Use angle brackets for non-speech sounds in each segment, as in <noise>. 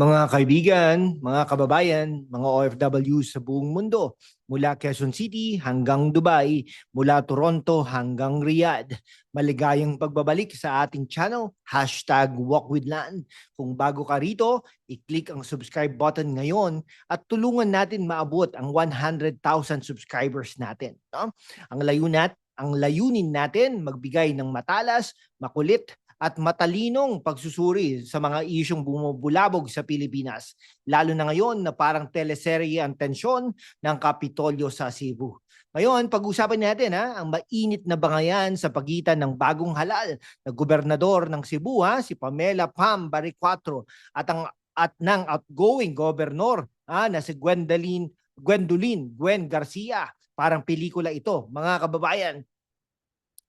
Mga kaibigan, mga kababayan, mga OFW sa buong mundo, mula Quezon City hanggang Dubai, mula Toronto hanggang Riyadh. Maligayang pagbabalik sa ating channel, hashtag WalkWithLand. Kung bago ka rito, i-click ang subscribe button ngayon at tulungan natin maabot ang 100,000 subscribers natin. No? Ang layunat, ang layunin natin magbigay ng matalas, makulit at matalinong pagsusuri sa mga isyong bumubulabog sa Pilipinas. Lalo na ngayon na parang teleserye ang tensyon ng Kapitolyo sa Cebu. Ngayon, pag-usapan natin ha, ang mainit na bangayan sa pagitan ng bagong halal na gobernador ng Cebu, ha, si Pamela Pam Baricuatro at ang at ng outgoing governor ha, na si Gwendolyn Gwendolyn Gwen Garcia. Parang pelikula ito, mga kababayan.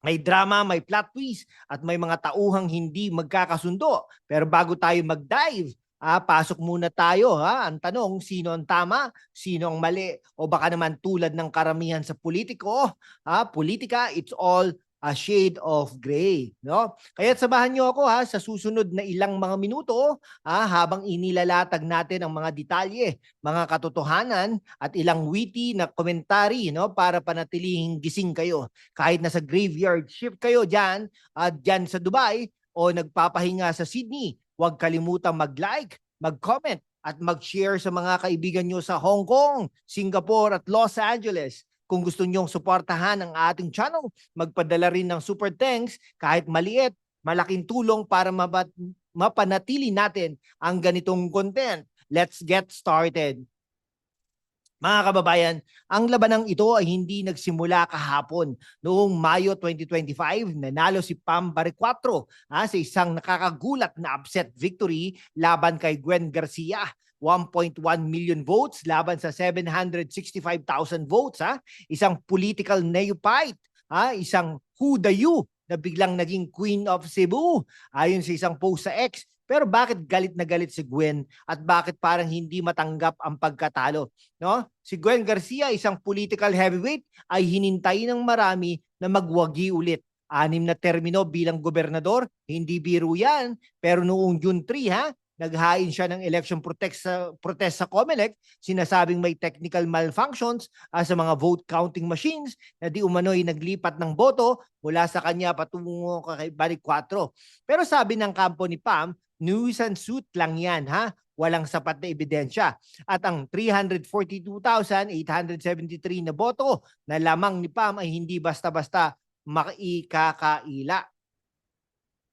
May drama, may plot twist, at may mga tauhang hindi magkakasundo. Pero bago tayo mag-dive, ah, pasok muna tayo. Ha? Ang tanong, sino ang tama, sino ang mali? O baka naman tulad ng karamihan sa politiko, ha? politika, it's all a shade of gray, no? Kaya samahan niyo ako ha sa susunod na ilang mga minuto ha, habang inilalatag natin ang mga detalye, mga katotohanan at ilang witty na komentary no para panatilihing gising kayo. Kahit nasa graveyard shift kayo diyan at diyan sa Dubai o nagpapahinga sa Sydney, huwag kalimutang mag-like, mag-comment at mag-share sa mga kaibigan nyo sa Hong Kong, Singapore at Los Angeles. Kung gusto nyong suportahan ang ating channel, magpadala rin ng super thanks kahit maliit, malaking tulong para mapanatili natin ang ganitong content. Let's get started. Mga kababayan, ang labanang ito ay hindi nagsimula kahapon. Noong Mayo 2025, nanalo si Pam Baricuatro ha, sa isang nakakagulat na upset victory laban kay Gwen Garcia. 1.1 million votes laban sa 765,000 votes ha isang political neophyte ha isang who the you na biglang naging Queen of Cebu ayon sa isang post sa X pero bakit galit na galit si Gwen? At bakit parang hindi matanggap ang pagkatalo? No? Si Gwen Garcia isang political heavyweight ay hinintay ng marami na magwagi ulit. Anim na termino bilang gobernador hindi biro yan. Pero noong June 3 ha naghain siya ng election protest sa protest sa COMELEC, sinasabing may technical malfunctions uh, sa mga vote counting machines na di umano'y naglipat ng boto mula sa kanya patungo kay Balik 4. Pero sabi ng kampo ni Pam, news and suit lang yan ha, walang sapat na ebidensya. At ang 342,873 na boto na lamang ni Pam ay hindi basta-basta makikakaila.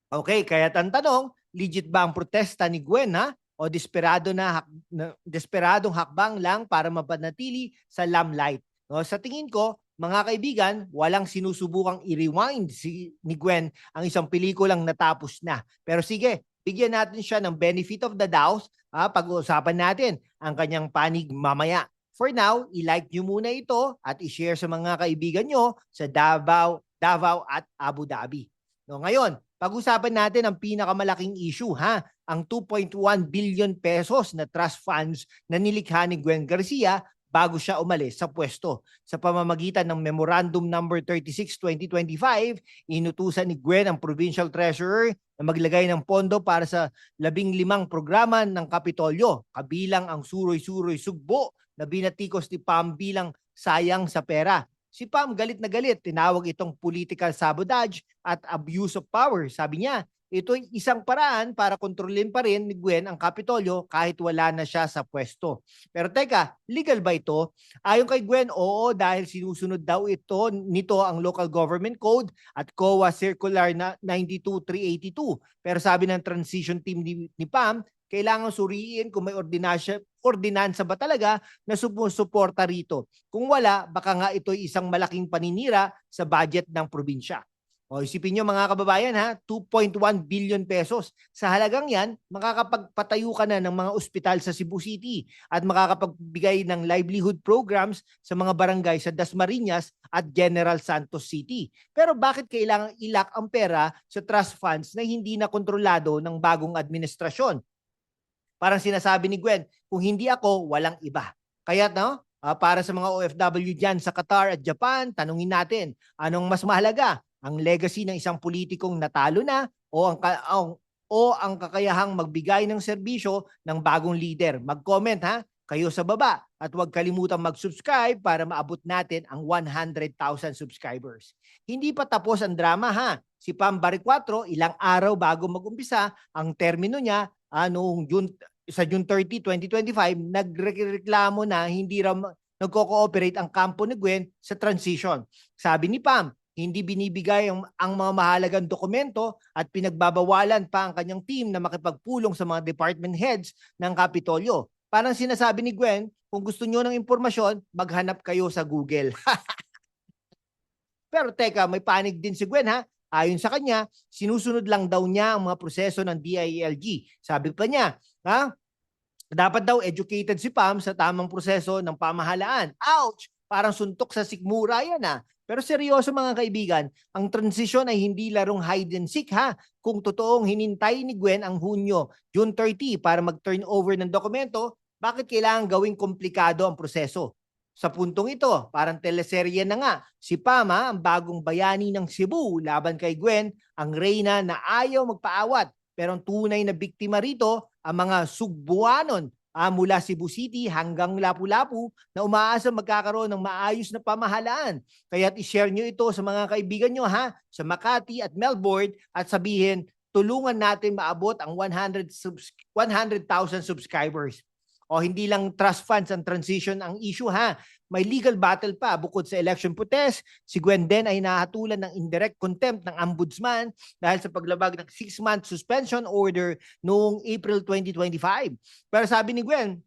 Okay, kaya ang tanong, legit ba ang protesta ni Gwen ha? O desperado na, hak, na desperadong hakbang lang para mapanatili sa lamplight? No, sa tingin ko, mga kaibigan, walang sinusubukang i-rewind si ni Gwen ang isang pelikulang natapos na. Pero sige, bigyan natin siya ng benefit of the doubt. Ha, pag-uusapan natin ang kanyang panig mamaya. For now, i-like nyo muna ito at i-share sa mga kaibigan nyo sa Davao, Davao at Abu Dhabi. No, ngayon, pag-usapan natin ang pinakamalaking issue ha, ang 2.1 billion pesos na trust funds na nilikha ni Gwen Garcia bago siya umalis sa pwesto. Sa pamamagitan ng Memorandum Number 36-2025, inutusan ni Gwen ang Provincial Treasurer na maglagay ng pondo para sa labing limang programa ng Kapitolyo, kabilang ang Suroy-Suroy Sugbo na binatikos ni Pam bilang sayang sa pera. Si Pam galit na galit, tinawag itong political sabotage at abuse of power. Sabi niya, ito ay isang paraan para kontrolin pa rin ni Gwen ang Kapitolyo kahit wala na siya sa pwesto. Pero teka, legal ba ito? Ayon kay Gwen, oo dahil sinusunod daw ito nito ang Local Government Code at COA Circular na 92382. Pero sabi ng transition team ni, ni Pam, kailangan suriin kung may ordinasya, ordinansa ba talaga na sumusuporta rito. Kung wala, baka nga ito'y isang malaking paninira sa budget ng probinsya. O isipin nyo mga kababayan ha, 2.1 billion pesos. Sa halagang yan, makakapagpatayo ka na ng mga ospital sa Cebu City at makakapagbigay ng livelihood programs sa mga barangay sa Dasmariñas at General Santos City. Pero bakit kailangan ilak ang pera sa trust funds na hindi na kontrolado ng bagong administrasyon? Parang sinasabi ni Gwen, kung hindi ako, walang iba. Kaya no, uh, para sa mga OFW dyan sa Qatar at Japan, tanungin natin, anong mas mahalaga? Ang legacy ng isang politikong natalo na o ang, ang o ang kakayahang magbigay ng serbisyo ng bagong leader? Mag-comment ha, kayo sa baba at huwag kalimutang mag-subscribe para maabot natin ang 100,000 subscribers. Hindi pa tapos ang drama ha. Si Pam Baricquatro, ilang araw bago mag-umpisa, ang termino niya ah, noong June, sa June 30, 2025, nagreklamo na hindi raw nagko-cooperate ang kampo ni Gwen sa transition. Sabi ni Pam, hindi binibigay ang, ang mga mahalagang dokumento at pinagbabawalan pa ang kanyang team na makipagpulong sa mga department heads ng Kapitolyo. Parang sinasabi ni Gwen, kung gusto nyo ng impormasyon, maghanap kayo sa Google. <laughs> Pero teka, may panig din si Gwen ha. Ayon sa kanya, sinusunod lang daw niya ang mga proseso ng DILG. Sabi pa niya, ha? Dapat daw educated si Pam sa tamang proseso ng pamahalaan. Ouch! Parang suntok sa sikmura yan ha. Pero seryoso mga kaibigan, ang transisyon ay hindi larong hide and seek ha. Kung totoong hinintay ni Gwen ang Hunyo, June 30 para mag-turn over ng dokumento, bakit kailangan gawing komplikado ang proseso? Sa puntong ito, parang teleserye na nga, si Pama, ang bagong bayani ng Cebu laban kay Gwen, ang reyna na ayaw magpaawat. Pero ang tunay na biktima rito, ang mga Sugbuanon ah, mula Cebu City hanggang Lapu-Lapu na umaasa magkakaroon ng maayos na pamahalaan. Kaya't i-share nyo ito sa mga kaibigan nyo ha, sa Makati at Melbourne at sabihin, tulungan natin maabot ang 100 subs- 100,000 subscribers. O hindi lang trust funds ang transition ang issue ha. May legal battle pa bukod sa election protest. Si Gwen Den ay nahatulan ng indirect contempt ng ombudsman dahil sa paglabag ng 6-month suspension order noong April 2025. Pero sabi ni Gwen,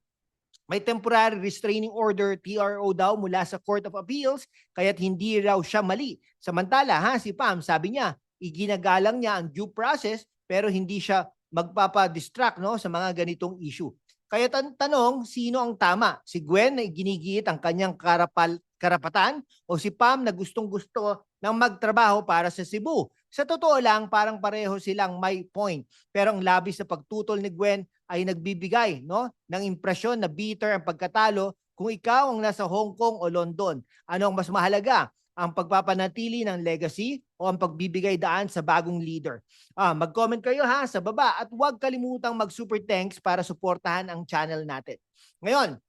may temporary restraining order TRO daw mula sa Court of Appeals kaya't hindi raw siya mali. Samantala ha si Pam sabi niya iginagalang niya ang due process pero hindi siya magpapa-distract no sa mga ganitong issue. Kaya tan tanong, sino ang tama? Si Gwen na ginigit ang kanyang karapal karapatan o si Pam na gustong-gusto ng magtrabaho para sa Cebu? Sa totoo lang, parang pareho silang may point. Pero ang labis na pagtutol ni Gwen ay nagbibigay no, ng impresyon na bitter ang pagkatalo kung ikaw ang nasa Hong Kong o London. Ano ang mas mahalaga? Ang pagpapanatili ng legacy o ang pagbibigay daan sa bagong leader? Ah, mag-comment kayo ha sa baba at huwag kalimutang mag-super thanks para suportahan ang channel natin. Ngayon,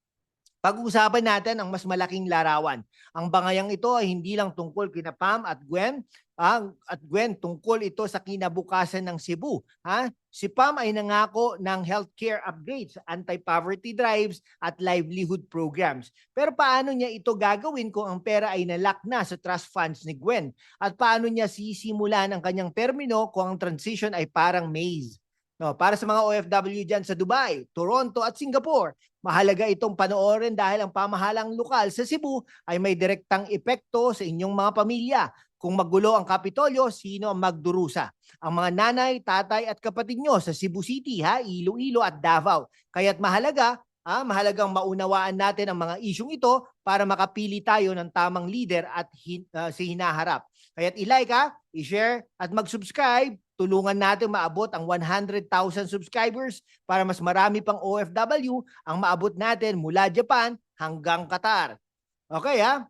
pag-uusapan natin ang mas malaking larawan. Ang bangayang ito ay hindi lang tungkol kina Pam at Gwen, ah, at Gwen tungkol ito sa kinabukasan ng Cebu. Ha? Si Pam ay nangako ng healthcare upgrades, anti-poverty drives at livelihood programs. Pero paano niya ito gagawin kung ang pera ay nalak na sa trust funds ni Gwen? At paano niya sisimulan ang kanyang termino kung ang transition ay parang maze? No, para sa mga OFW dyan sa Dubai, Toronto at Singapore, mahalaga itong panoorin dahil ang pamahalang lokal sa Cebu ay may direktang epekto sa inyong mga pamilya. Kung magulo ang Kapitolyo, sino ang magdurusa? Ang mga nanay, tatay at kapatid nyo sa Cebu City, ha, Iloilo at Davao. Kaya't mahalaga, ha, mahalagang maunawaan natin ang mga isyong ito para makapili tayo ng tamang leader at hin, ah, si hinaharap. Kaya't i-like ha, i-share at mag-subscribe tulungan natin maabot ang 100,000 subscribers para mas marami pang OFW ang maabot natin mula Japan hanggang Qatar. Okay ha?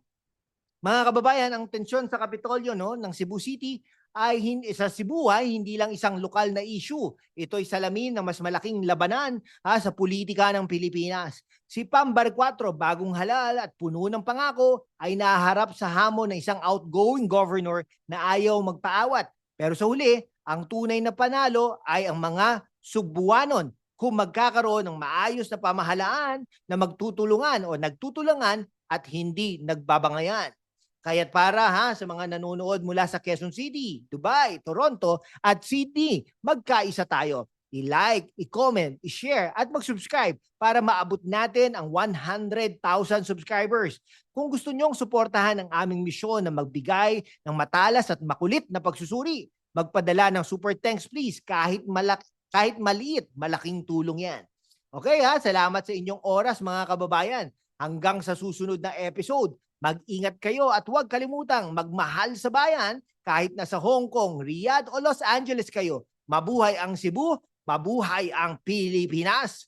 Mga kababayan, ang tensyon sa Kapitolyo no, ng Cebu City ay hin- sa Cebu ay hindi lang isang lokal na issue. Ito ay salamin ng mas malaking labanan ha, sa politika ng Pilipinas. Si Pam Barquatro, bagong halal at puno ng pangako, ay naharap sa hamon ng isang outgoing governor na ayaw magpaawat. Pero sa huli, ang tunay na panalo ay ang mga Sugbuanon kung magkakaroon ng maayos na pamahalaan na magtutulungan o nagtutulungan at hindi nagbabangayan. Kaya't para ha sa mga nanonood mula sa Quezon City, Dubai, Toronto at Sydney, magkaisa tayo. I-like, i-comment, i-share at mag-subscribe para maabot natin ang 100,000 subscribers. Kung gusto nyong suportahan ang aming misyon na magbigay ng matalas at makulit na pagsusuri, magpadala ng super thanks please kahit malak kahit maliit, malaking tulong 'yan. Okay ha, salamat sa inyong oras mga kababayan. Hanggang sa susunod na episode, mag-ingat kayo at huwag kalimutang magmahal sa bayan kahit nasa Hong Kong, Riyadh o Los Angeles kayo. Mabuhay ang Cebu, mabuhay ang Pilipinas.